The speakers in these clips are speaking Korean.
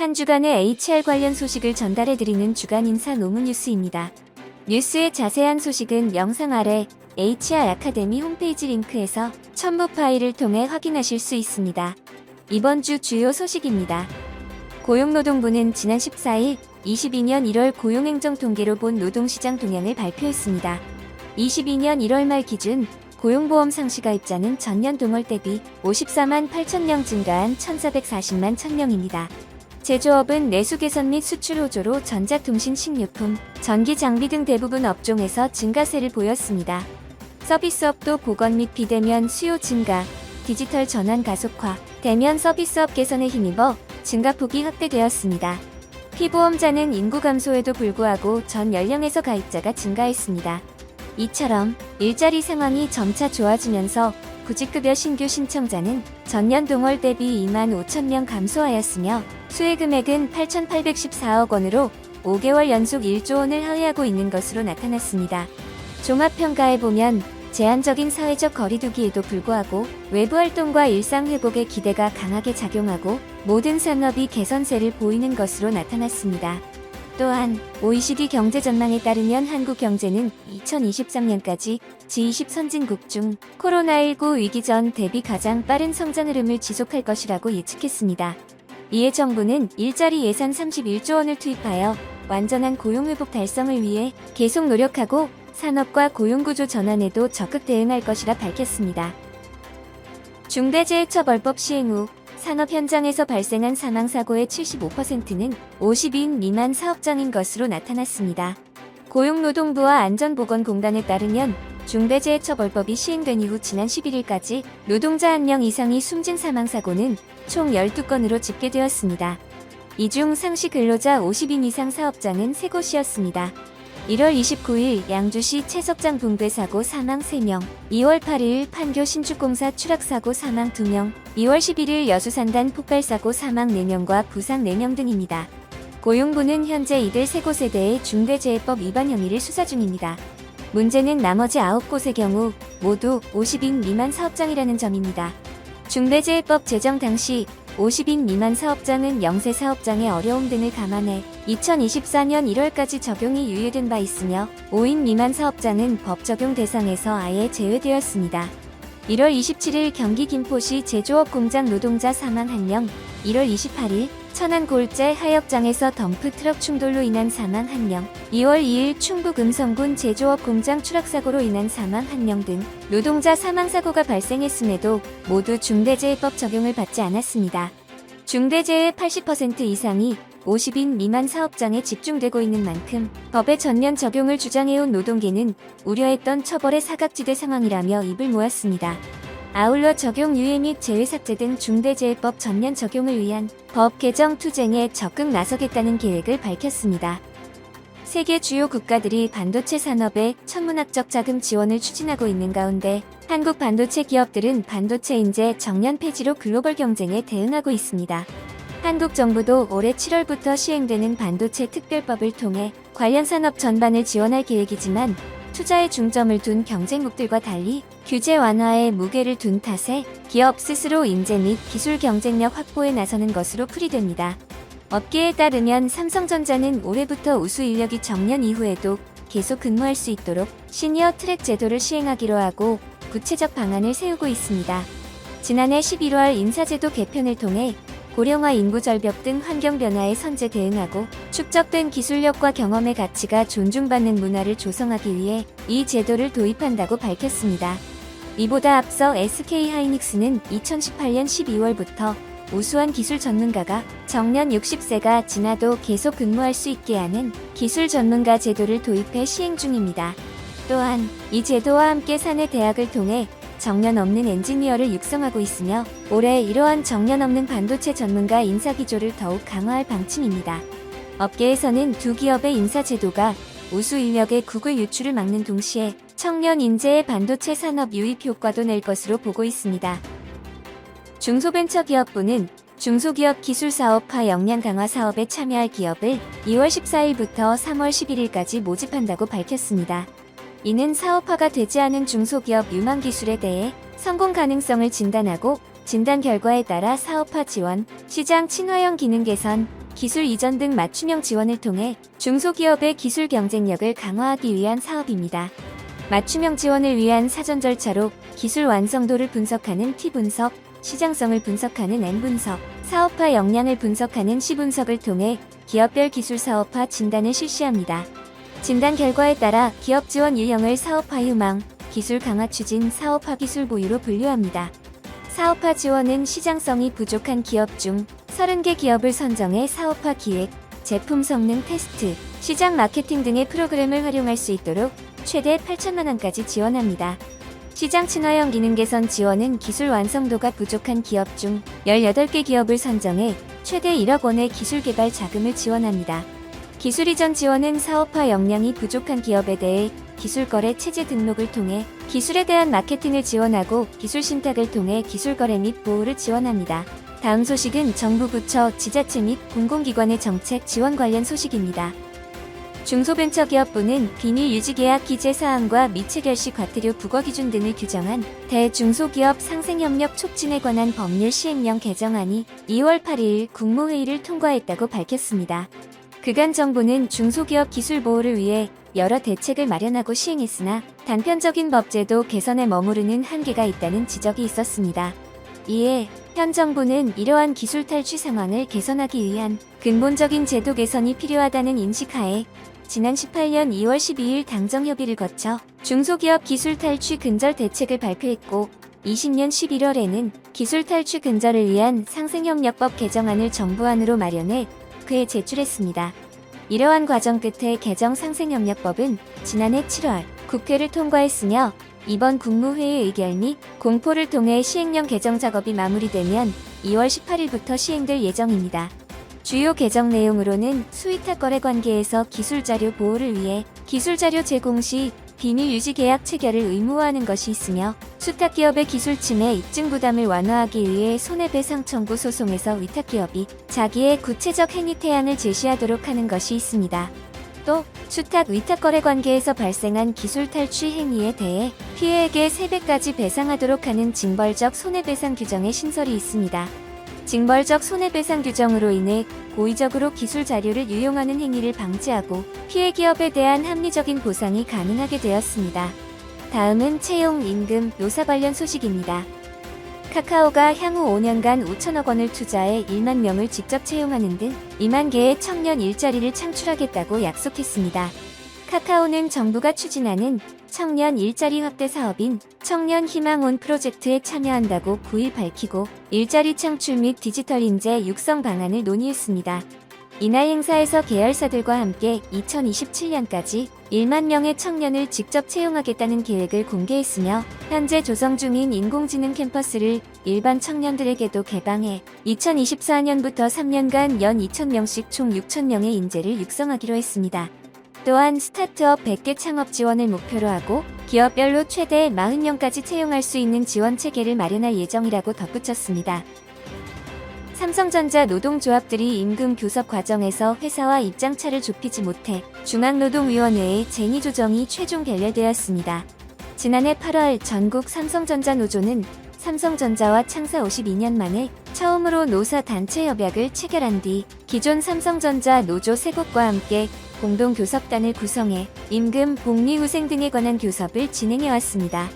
한 주간의 HR 관련 소식을 전달해드리는 주간 인사 노무 뉴스입니다. 뉴스의 자세한 소식은 영상 아래 HR 아카데미 홈페이지 링크에서 첨부 파일을 통해 확인하실 수 있습니다. 이번 주 주요 소식입니다. 고용노동부는 지난 14일 22년 1월 고용행정 통계로 본 노동시장 동향을 발표했습니다. 22년 1월 말 기준 고용보험 상시가입자는 전년 동월 대비 54만 8천 명 증가한 1,440만 1,000명입니다. 제조업은 내수 개선 및 수출 호조로 전자통신 식료품, 전기 장비 등 대부분 업종에서 증가세를 보였습니다. 서비스업도 보건 및 비대면 수요 증가, 디지털 전환 가속화, 대면 서비스업 개선에 힘입어 증가폭이 확대되었습니다. 피보험자는 인구 감소에도 불구하고 전 연령에서 가입자가 증가했습니다. 이처럼 일자리 상황이 점차 좋아지면서 구직급여 신규 신청자는 전년 동월 대비 2만 5천 명 감소하였으며 수혜 금액은 8,814억 원으로 5개월 연속 1조 원을 하회하고 있는 것으로 나타났습니다. 종합평가에 보면 제한적인 사회적 거리두기에도 불구하고 외부 활동과 일상 회복의 기대가 강하게 작용하고 모든 산업이 개선세를 보이는 것으로 나타났습니다. 또한 OECD 경제 전망에 따르면 한국 경제는 2023년까지 G20 선진국 중 코로나19 위기 전 대비 가장 빠른 성장 흐름을 지속할 것이라고 예측했습니다. 이에 정부는 일자리 예산 31조 원을 투입하여 완전한 고용 회복 달성을 위해 계속 노력하고 산업과 고용구조 전환에도 적극 대응할 것이라 밝혔습니다. 중대재해처벌법 시행 후 산업 현장에서 발생한 사망 사고의 75%는 50인 미만 사업장인 것으로 나타났습니다. 고용노동부와 안전보건공단에 따르면 중대재해처벌법이 시행된 이후 지난 11일까지 노동자 1명 이상이 숨진 사망 사고는 총 12건으로 집계되었습니다. 이 중 상시 근로자 50인 이상 사업장은 3곳이었습니다. 1월 29일 양주시 채석장 붕괴 사고 사망 3명, 2월 8일 판교 신축공사 추락 사고 사망 2명, 2월 11일 여수산단 폭발 사고 사망 4명과 부상 4명 등입니다. 고용부는 현재 이들 3곳에 대해 중대재해법 위반 혐의를 수사 중입니다. 문제는 나머지 9곳의 경우 모두 50인 미만 사업장이라는 점입니다. 중대재해법 제정 당시 50인 미만 사업장은 영세 사업장의 어려움 등을 감안해 2024년 1월까지 적용이 유예된 바 있으며 5인 미만 사업장은 법 적용 대상에서 아예 제외되었습니다. 1월 27일 경기 김포시 제조업 공장 노동자 사망 1명, 1월 28일 천안 골재 하역장에서 덤프 트럭 충돌로 인한 사망 1명, 2월 2일 충북 음성군 제조업 공장 추락사고로 인한 사망 1명 등 노동자 사망사고가 발생했음에도 모두 중대재해법 적용을 받지 않았습니다. 중대재해 80% 이상이 50인 미만 사업장에 집중되고 있는 만큼 법의 전면 적용을 주장해온 노동계는 우려했던 처벌의 사각지대 상황이라며 입을 모았습니다. 아울러 적용 유예 및 제외 삭제 등 중대재해법 전면 적용을 위한 법 개정 투쟁에 적극 나서겠다는 계획을 밝혔습니다. 세계 주요 국가들이 반도체 산업에 천문학적 자금 지원을 추진하고 있는 가운데 한국 반도체 기업들은 반도체 인재 정년 폐지로 글로벌 경쟁에 대응하고 있습니다. 한국 정부도 올해 7월부터 시행되는 반도체 특별법을 통해 관련 산업 전반을 지원할 계획이지만 투자에 중점을 둔 경쟁국들과 달리 규제 완화에 무게를 둔 탓에 기업 스스로 인재 및 기술 경쟁력 확보에 나서는 것으로 풀이됩니다. 업계에 따르면 삼성전자는 올해부터 우수 인력이 정년 이후에도 계속 근무할 수 있도록 시니어 트랙 제도를 시행하기로 하고 구체적 방안을 세우고 있습니다. 지난해 11월 인사제도 개편을 통해 고령화 인구 절벽 등 환경 변화에 선제 대응하고 축적된 기술력과 경험의 가치가 존중받는 문화를 조성하기 위해 이 제도를 도입한다고 밝혔습니다. 이보다 앞서 SK 하이닉스는 2018년 12월부터 우수한 기술 전문가가 정년 60세가 지나도 계속 근무할 수 있게 하는 기술 전문가 제도를 도입해 시행 중입니다. 또한 이 제도와 함께 사내 대학을 통해 정년 없는 엔지니어를 육성하고 있으며 올해 이러한 정년 없는 반도체 전문가 인사 기조를 더욱 강화할 방침입니다. 업계에서는 두 기업의 인사 제도가 우수 인력의 국외 유출을 막는 동시에 청년 인재의 반도체 산업 유입 효과도 낼 것으로 보고 있습니다. 중소벤처기업부는 중소기업 기술사업화 역량 강화 사업에 참여할 기업을 2월 14일부터 3월 11일까지 모집한다고 밝혔습니다. 이는 사업화가 되지 않은 중소기업 유망 기술에 대해 성공 가능성을 진단하고 진단 결과에 따라 사업화 지원, 시장 친화형 기능 개선, 기술 이전 등 맞춤형 지원을 통해 중소기업의 기술 경쟁력을 강화하기 위한 사업입니다. 맞춤형 지원을 위한 사전 절차로 기술 완성도를 분석하는 T 분석, 시장성을 분석하는 N 분석, 사업화 역량을 분석하는 C 분석을 통해 기업별 기술 사업화 진단을 실시합니다. 진단 결과에 따라 기업 지원 유형을 사업화 유망, 기술 강화 추진, 사업화 기술 보유로 분류합니다. 사업화 지원은 시장성이 부족한 기업 중 30개 기업을 선정해 사업화 기획, 제품 성능 테스트, 시장 마케팅 등의 프로그램을 활용할 수 있도록 최대 8천만 원까지 지원합니다. 시장 친화형 기능 개선 지원은 기술 완성도가 부족한 기업 중 18개 기업을 선정해 최대 1억 원의 기술 개발 자금을 지원합니다. 기술 이전 지원은 사업화 역량이 부족한 기업에 대해 기술 거래 체제 등록을 통해 기술에 대한 마케팅을 지원하고 기술 신탁을 통해 기술 거래 및 보호를 지원합니다. 다음 소식은 정부 부처, 지자체 및 공공기관의 정책 지원 관련 소식입니다. 중소벤처기업부는 비밀 유지계약 기재 사항과 미체결시 과태료 부과 기준 등을 규정한 대중소기업 상생협력 촉진에 관한 법률 시행령 개정안이 2월 8일 국무회의를 통과했다고 밝혔습니다. 그간 정부는 중소기업 기술 보호를 위해 여러 대책을 마련하고 시행했으나 단편적인 법제도 개선에 머무르는 한계가 있다는 지적이 있었습니다. 이에 현 정부는 이러한 기술 탈취 상황을 개선하기 위한 근본적인 제도 개선이 필요하다는 인식하에 지난 18년 2월 12일 당정 협의를 거쳐 중소기업 기술 탈취 근절 대책을 발표했고 20년 11월에는 기술 탈취 근절을 위한 상생협력법 개정안을 정부안으로 마련해 그에 제출했습니다. 이러한 과정 끝에 개정 상생협력법은 지난해 7월 국회를 통과했으며 이번 국무회의 의결 및 공포를 통해 시행령 개정 작업이 마무리되면 2월 18일부터 시행될 예정입니다. 주요 개정 내용으로는 수위탁 거래 관계에서 기술 자료 보호를 위해 기술 자료 제공 시 비밀 유지 계약 체결을 의무화하는 것이 있으며 수탁 기업의 기술 침해 입증 부담을 완화하기 위해 손해배상 청구 소송에서 위탁 기업이 자기의 구체적 행위 태양을 제시하도록 하는 것이 있습니다. 또 수탁 위탁 거래 관계에서 발생한 기술 탈취 행위에 대해 피해액의 3배까지 배상하도록 하는 징벌적 손해배상 규정의 신설이 있습니다. 징벌적 손해배상 규정으로 인해 고의적으로 기술 자료를 유용하는 행위를 방지하고 피해 기업에 대한 합리적인 보상이 가능하게 되었습니다. 다음은 채용, 임금, 노사 관련 소식입니다. 카카오가 향후 5년간 5천억 원을 투자해 1만 명을 직접 채용하는 등 2만 개의 청년 일자리를 창출하겠다고 약속했습니다. 카카오는 정부가 추진하는 청년 일자리 확대 사업인 청년 희망 온 프로젝트에 참여한다고 9일 밝히고 일자리 창출 및 디지털 인재 육성 방안을 논의했습니다. 이날 행사에서 계열사들과 함께 2027년까지 1만 명의 청년을 직접 채용하겠다는 계획을 공개했으며 현재 조성 중인 인공지능 캠퍼스를 일반 청년들에게도 개방해 2024년부터 3년간 연 2,000명씩 총 6,000명의 인재를 육성하기로 했습니다. 또한 스타트업 100개 창업 지원을 목표로 하고 기업별로 최대 40명까지 채용할 수 있는 지원 체계를 마련할 예정이라고 덧붙였습니다. 삼성전자 노동조합들이 임금 교섭 과정에서 회사와 입장차를 좁히지 못해 중앙노동위원회의 쟁의 조정이 최종 결렬되었습니다. 지난해 8월 전국 삼성전자 노조는 삼성전자와 창사 52년 만에 처음으로 노사 단체 협약을 체결한 뒤 기존 삼성전자 노조 세 곳과 함께 공동 교섭단을 구성해 임금, 복리 후생 등에 관한 교섭을 진행해 왔습니다.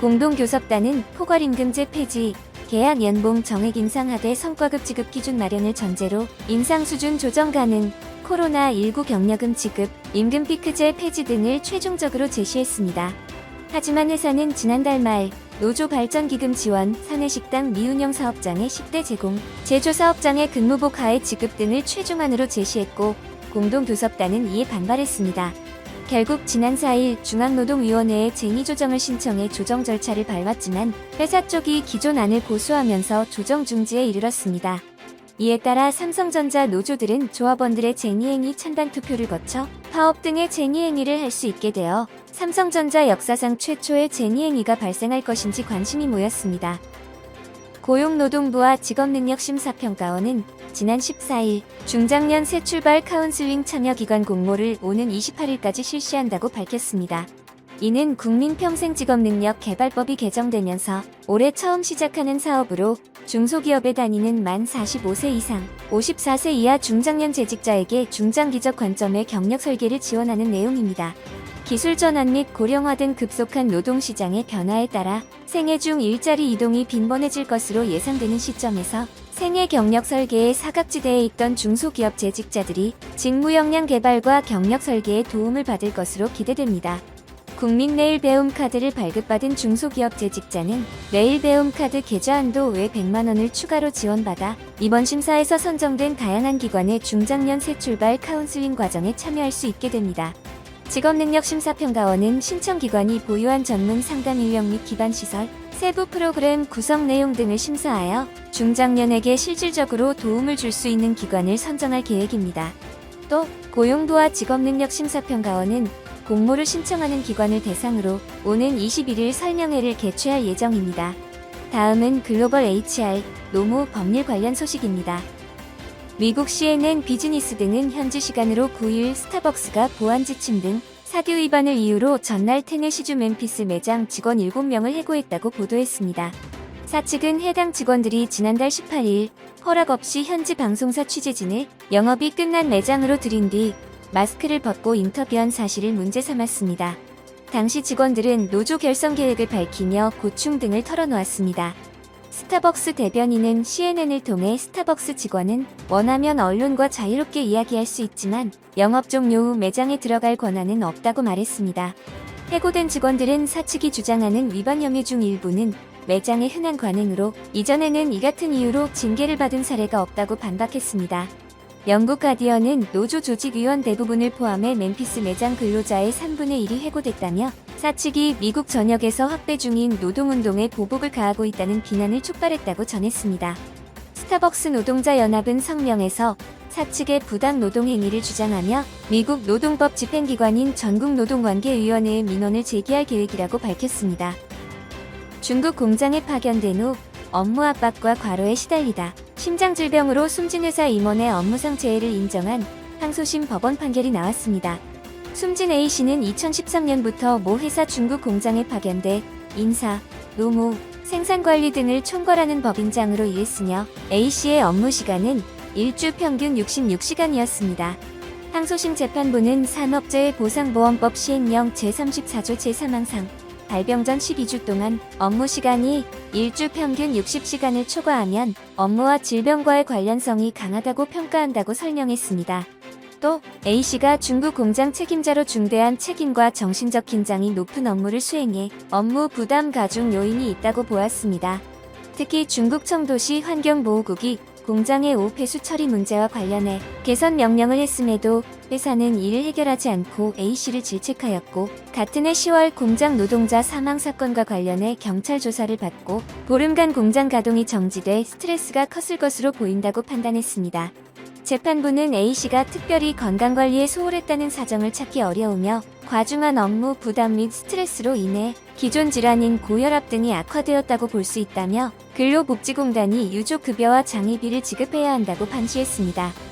공동 교섭단은 포괄임금제 폐지, 계약 연봉 정액 인상 하대 성과급 지급 기준 마련을 전제로 인상 수준 조정 가능, 코로나19 경력금 지급, 임금 피크제 폐지 등을 최종적으로 제시했습니다. 하지만 회사는 지난달 말 노조 발전기금 지원, 사내식당 미운영 사업장의 10대 제공, 제조사업장의 근무복 하의 지급 등을 최종안으로 제시했고 공동교섭단은 이에 반발했습니다. 결국 지난 4일 중앙노동위원회에 쟁의 조정을 신청해 조정 절차를 밟았지만 회사 쪽이 기존 안을 고수하면서 조정 중지에 이르렀습니다. 이에 따라 삼성전자 노조들은 조합원들의 쟁의행위 찬반 투표를 거쳐 파업 등의 쟁의행위를 할 수 있게 되어 삼성전자 역사상 최초의 쟁의행위가 발생할 것인지 관심이 모였습니다. 고용노동부와 직업능력심사평가원은 지난 14일 중장년 새 출발 카운슬링 참여 기관 공모를 오는 28일까지 실시한다고 밝혔습니다. 이는 국민평생직업능력개발법이 개정되면서 올해 처음 시작하는 사업으로 중소기업에 다니는 만 45세 이상, 54세 이하 중장년 재직자에게 중장기적 관점의 경력 설계를 지원하는 내용입니다. 기술 전환 및 고령화 등 급속한 노동시장의 변화에 따라 생애 중 일자리 이동이 빈번해질 것으로 예상되는 시점에서 생애 경력 설계의 사각지대에 있던 중소기업 재직자들이 직무 역량 개발과 경력 설계에 도움을 받을 것으로 기대됩니다. 국민 내일 배움 카드를 발급받은 중소기업 재직자는 내일 배움 카드 계좌 한도 외 100만 원을 추가로 지원받아 이번 심사에서 선정된 다양한 기관의 중장년 새 출발 카운슬링 과정에 참여할 수 있게 됩니다. 직업능력심사평가원은 신청기관이 보유한 전문 상담 인력 및 기반 시설, 세부 프로그램 구성 내용 등을 심사하여 중장년에게 실질적으로 도움을 줄 수 있는 기관을 선정할 계획입니다. 또 고용도와 직업능력심사평가원은 공모를 신청하는 기관을 대상으로 오는 21일 설명회를 개최할 예정입니다. 다음은 글로벌 HR 노무 법률 관련 소식입니다. 미국 CNN 비즈니스 등은 현지 시간으로 9일 스타벅스가 보안 지침 등 사규 위반을 이유로 전날 테네시주 멤피스 매장 직원 7명을 해고했다고 보도했습니다. 사측은 해당 직원들이 지난달 18일 허락 없이 현지 방송사 취재진을 영업이 끝난 매장으로 들인 뒤 마스크를 벗고 인터뷰한 사실을 문제 삼았습니다. 당시 직원들은 노조 결성 계획을 밝히며 고충 등을 털어놓았습니다. 스타벅스 대변인은 CNN을 통해 스타벅스 직원은 원하면 언론과 자유롭게 이야기할 수 있지만 영업 종료 후 매장에 들어갈 권한은 없다고 말했습니다. 해고된 직원들은 사측이 주장하는 위반 혐의 중 일부는 매장의 흔한 관행으로 이전에는 이 같은 이유로 징계를 받은 사례가 없다고 반박했습니다. 영국 가디언은 노조 조직위원 대부분을 포함해 멤피스 매장 근로자의 3분의 1이 해고됐다며 사측이 미국 전역에서 확대 중인 노동운동에 보복을 가하고 있다는 비난을 촉발했다고 전했습니다. 스타벅스 노동자 연합은 성명에서 사측의 부당 노동 행위를 주장하며 미국 노동법 집행기관인 전국 노동관계위원회에 민원을 제기할 계획이라고 밝혔습니다. 중국 공장에 파견된 후 업무 압박과 과로에 시달리다 심장질병으로 숨진 회사 임원의 업무상 재해를 인정한 항소심 법원 판결이 나왔습니다. 숨진 A씨는 2013년부터 모 회사 중국 공장에 파견돼 인사, 노무, 생산관리 등을 총괄하는 법인장으로 일했으며 A씨의 업무 시간은 일주 평균 66시간이었습니다. 항소심 재판부는 산업재해보상보험법 시행령 제34조 제3항상 발병 전 12주 동안 업무 시간이 일주 평균 60시간을 초과하면 업무와 질병과의 관련성이 강하다고 평가한다고 설명했습니다. 또 A씨가 중국 공장 책임자로 중대한 책임과 정신적 긴장이 높은 업무를 수행해 업무 부담 가중 요인이 있다고 보았습니다. 특히 중국 청도시 환경보호국이 공장의 오폐수 처리 문제와 관련해 개선 명령을 했음에도 회사는 이를 해결하지 않고 A씨를 질책하였고 같은 해 10월 공장 노동자 사망 사건과 관련해 경찰 조사를 받고 보름간 공장 가동이 정지돼 스트레스가 컸을 것으로 보인다고 판단했습니다. 재판부는 A씨가 특별히 건강관리에 소홀했다는 사정을 찾기 어려우며 과중한 업무 부담 및 스트레스로 인해 기존 질환인 고혈압 등이 악화되었다고 볼 수 있다며 근로복지공단이 유족급여와 장의비를 지급해야 한다고 판시했습니다.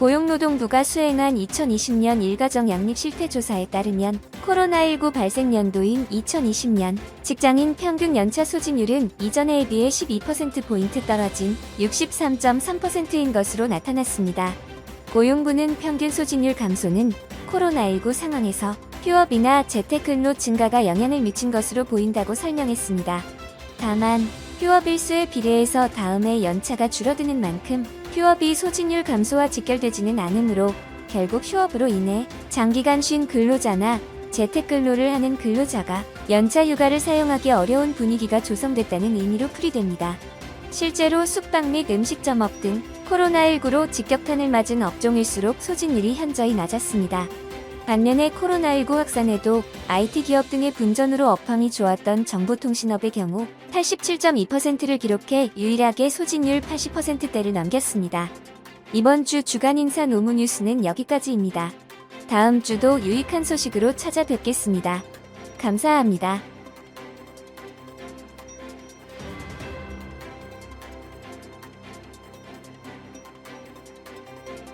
고용노동부가 수행한 2020년 일가정 양립 실태 조사에 따르면 코로나19 발생 연도인 2020년 직장인 평균 연차 소진율은 이전에 비해 12%포인트 떨어진 63.3%인 것으로 나타났습니다. 고용부는 평균 소진율 감소는 코로나19 상황에서 휴업이나 재택근로 증가가 영향을 미친 것으로 보인다고 설명했습니다. 다만 휴업 일수에 비례해서 다음해 연차가 줄어드는 만큼 휴업이 소진율 감소와 직결되지는 않으므로 결국 휴업으로 인해 장기간 쉰 근로자나 재택근로를 하는 근로자가 연차 휴가를 사용하기 어려운 분위기가 조성됐다는 의미로 풀이됩니다. 실제로 숙박 및 음식점업 등 코로나19로 직격탄을 맞은 업종일수록 소진율이 현저히 낮았습니다. 반면에 코로나19 확산에도 IT 기업 등의 분전으로 업황이 좋았던 정보통신업의 경우 87.2%를 기록해 유일하게 소진율 80%대를 넘겼습니다. 이번 주 주간 인사 노무 뉴스는 여기까지입니다. 다음 주도 유익한 소식으로 찾아뵙겠습니다. 감사합니다.